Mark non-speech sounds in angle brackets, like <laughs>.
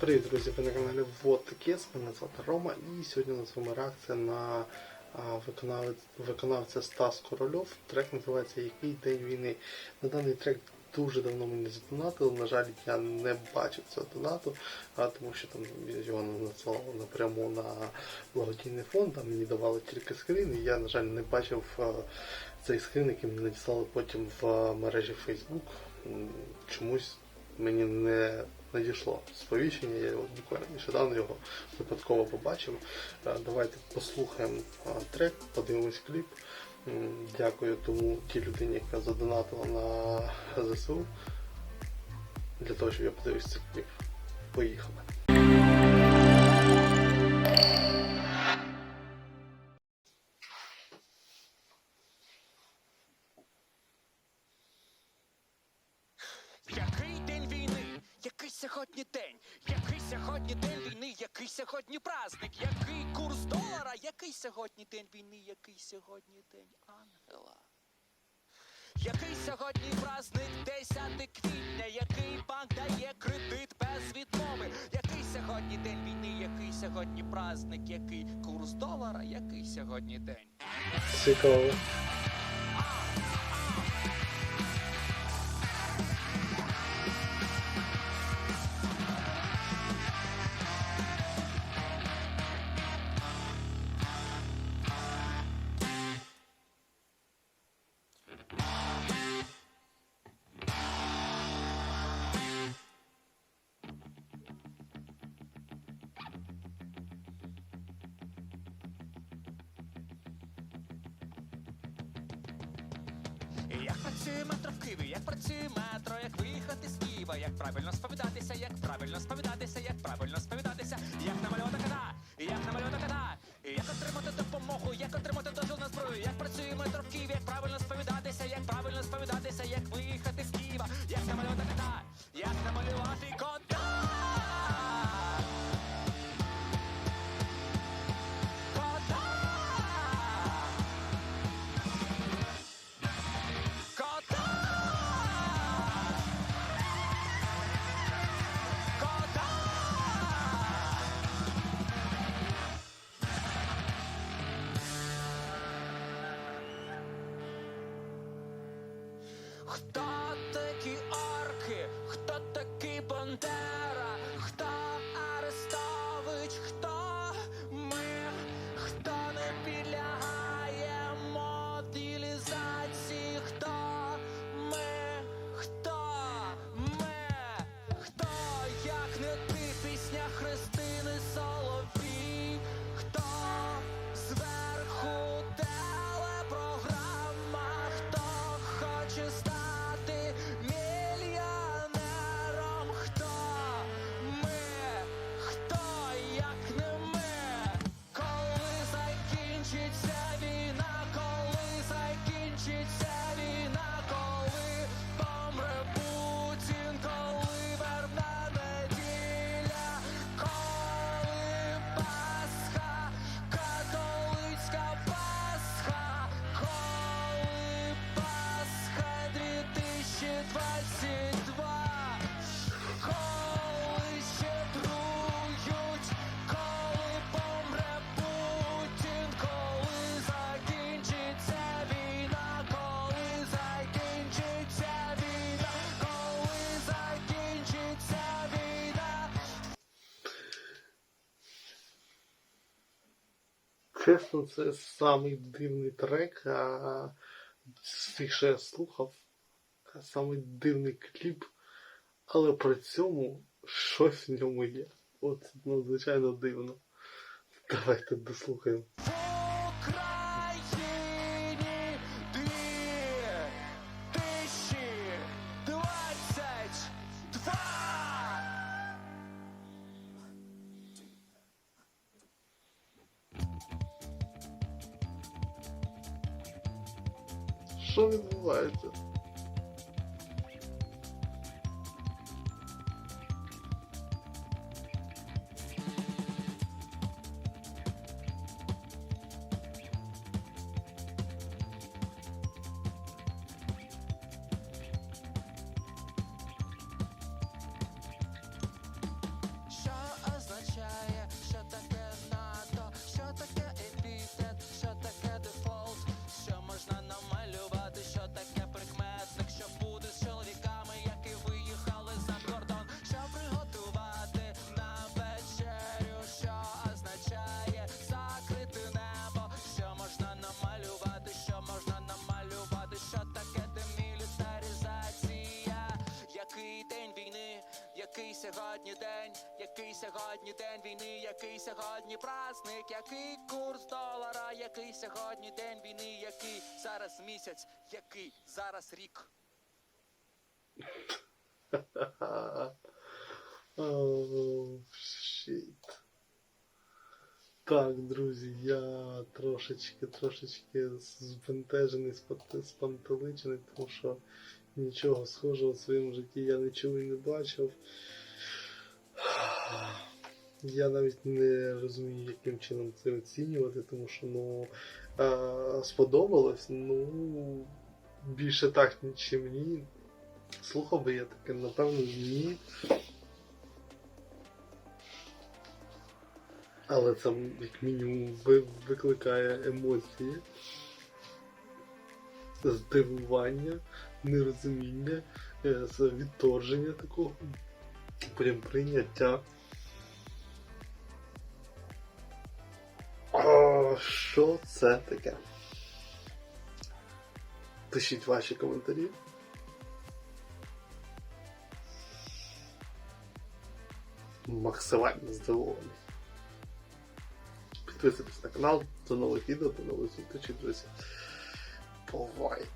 Привіт, друзі! Ви на каналі Вот таке, мене звати Рома і сьогодні у нас вами реакція на виконавця Стас Корольов. Трек називається Який день війни. На даний трек дуже давно мені задонатили. На жаль, я не бачив цього донату, тому що там його надсилали напряму на благодійний фонд, там мені давали тільки скрін, і я, на жаль, не бачив цей скрін, який мені надіслали потім в мережі Facebook. Чомусь мені не надійшло сповіщення, я його буквально нещодавно його випадково побачив. Е, Давайте послухаємо е, трек, подивимось кліп. Дякую тому тій людині, яка задонатила на ЗСУ. Для того, щоб я подивився цей кліп. Поїхали. Сьогодні день? Який сьогодні день війни? Який сьогодні праздник? Який курс долара? Який сьогодні день війни? Який сьогодні день ангела? Який сьогодні праздник 10 квітня? Який банк дає кредит без відмови? Який сьогодні день війни? Який сьогодні праздник? Який курс долара? Який сьогодні день? Цікаво. Працює метро як працює метро, як виїхати з Києва, як правильно сповідатися, як правильно сповідатися, як правильно сповідатися, як намалювати кота, як намалювати кота, як отримати допомогу, як отримати дозвіл на зброю, як працює метро в Києві, як правильно сповідатися, як правильно сповідатися, як виїхати thought Чесно, це самий дивний трек, а з тих, що я слухав, самий дивний кліп, але при цьому щось в ньому є. От надзвичайно дивно. Давайте дослухаємо. Що відбувається? Сьогодні день, який сьогодні день війни, який сьогодні праздник, який курс долара, який сьогодні день війни, який зараз місяць, який зараз рік. <laughs> Оу, щит. Так, друзі, я трошечки, трошечки збентежений, спантеличений, тому що нічого схожого в своєму житті я не чув і не бачив. Я навіть не розумію, яким чином це оцінювати, тому що ну е, сподобалось, ну більше так, ніж мені. Слухав би я таке, напевно, ні. Але це як мінімум викликає емоції, здивування, нерозуміння, е, відторження такого, прям прийняття. О, що це таке? Пишіть ваші коментарі. Максимально здивований. Підписуйтесь на канал, до нових відео, до нових зустрічей, друзі. Бувайте!